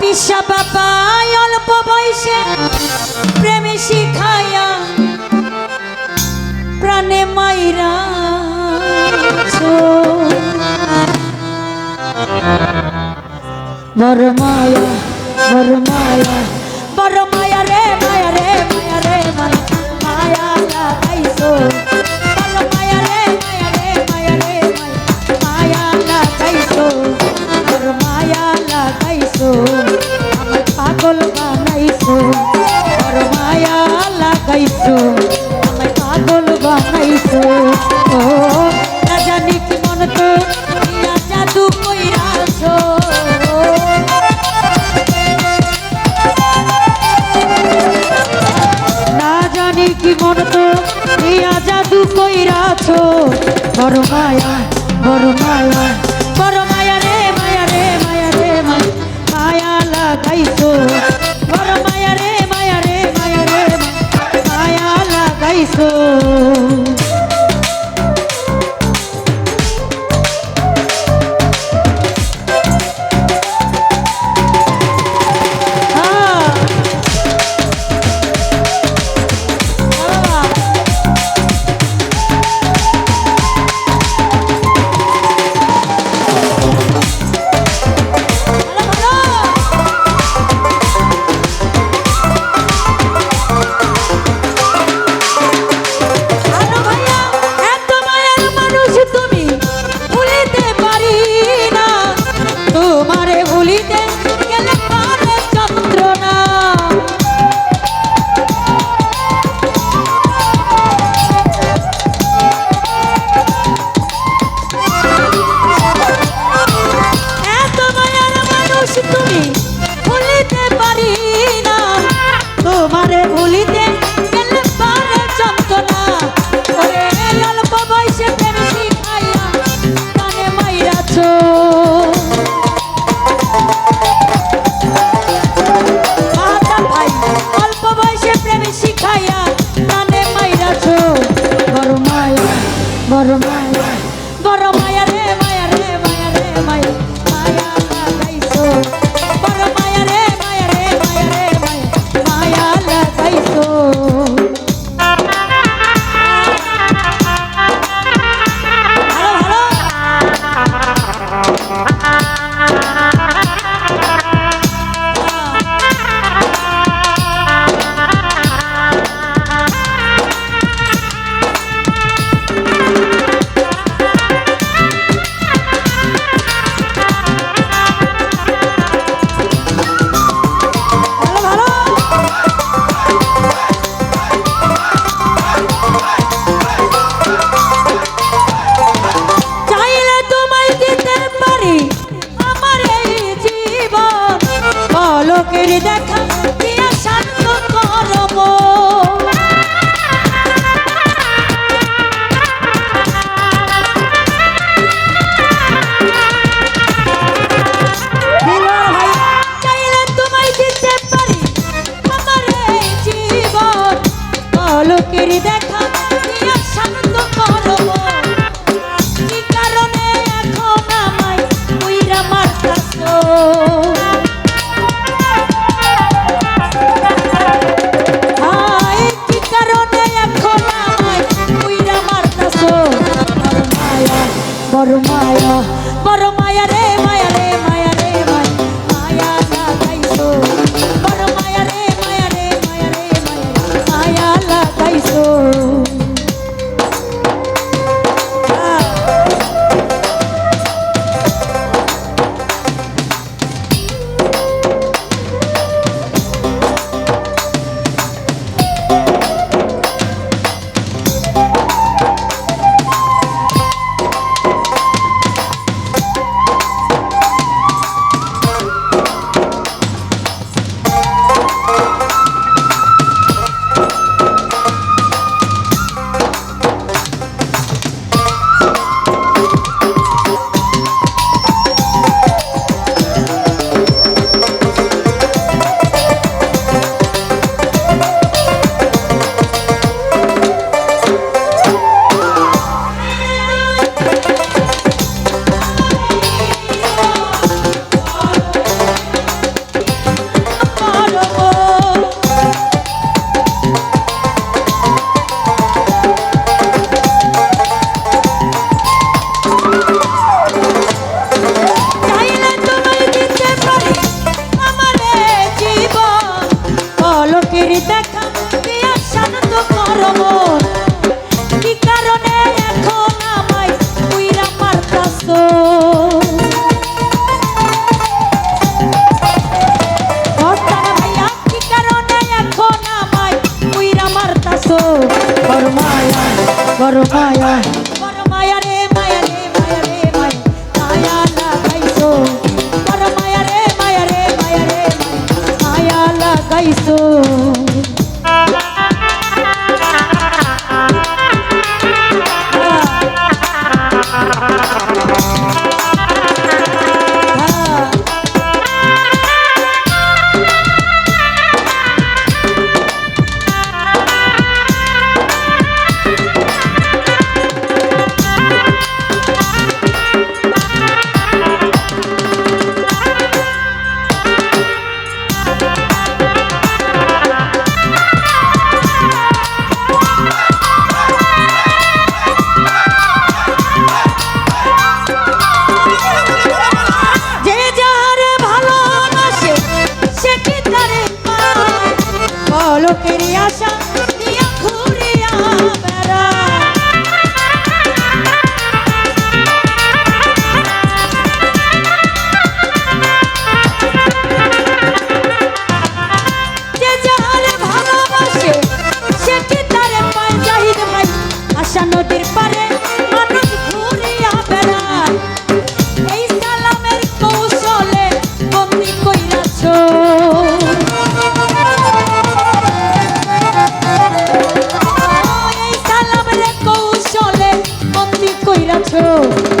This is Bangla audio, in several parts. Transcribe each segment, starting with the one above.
পিসা বাবা অল্প বয়সে প্রেমে শিখায়া প্রাণে মাইরা বর মায়া বর বড় মায়া বড় মায়া। বড় মায়া রে মায়া রে মায়া রে মায়া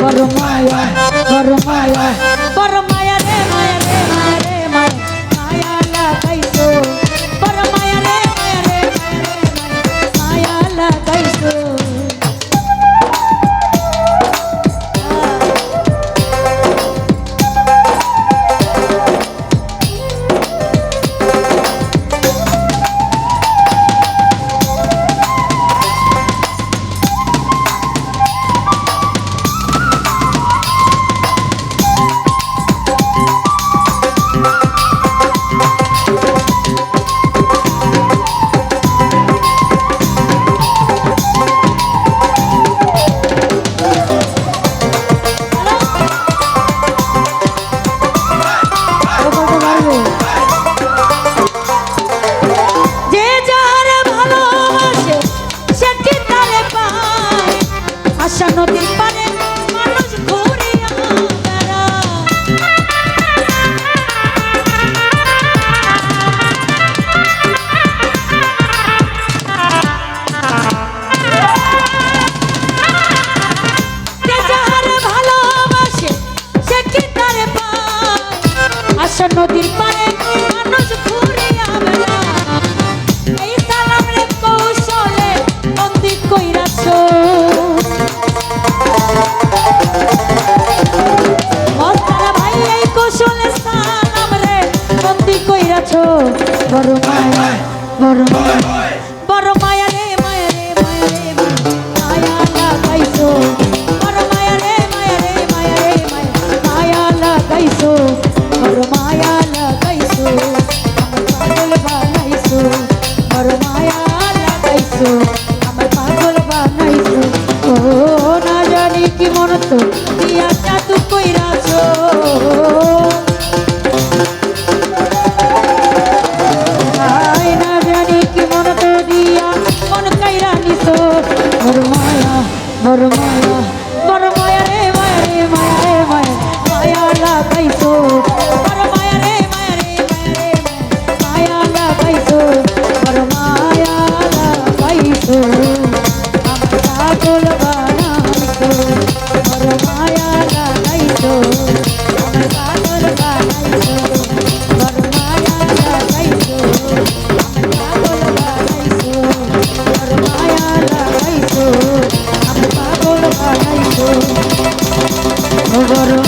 বড় মায়া বড় মায়া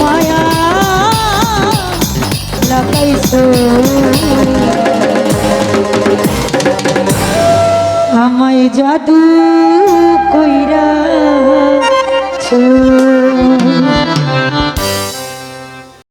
মায়া লাগাইছো। আমায় জাদু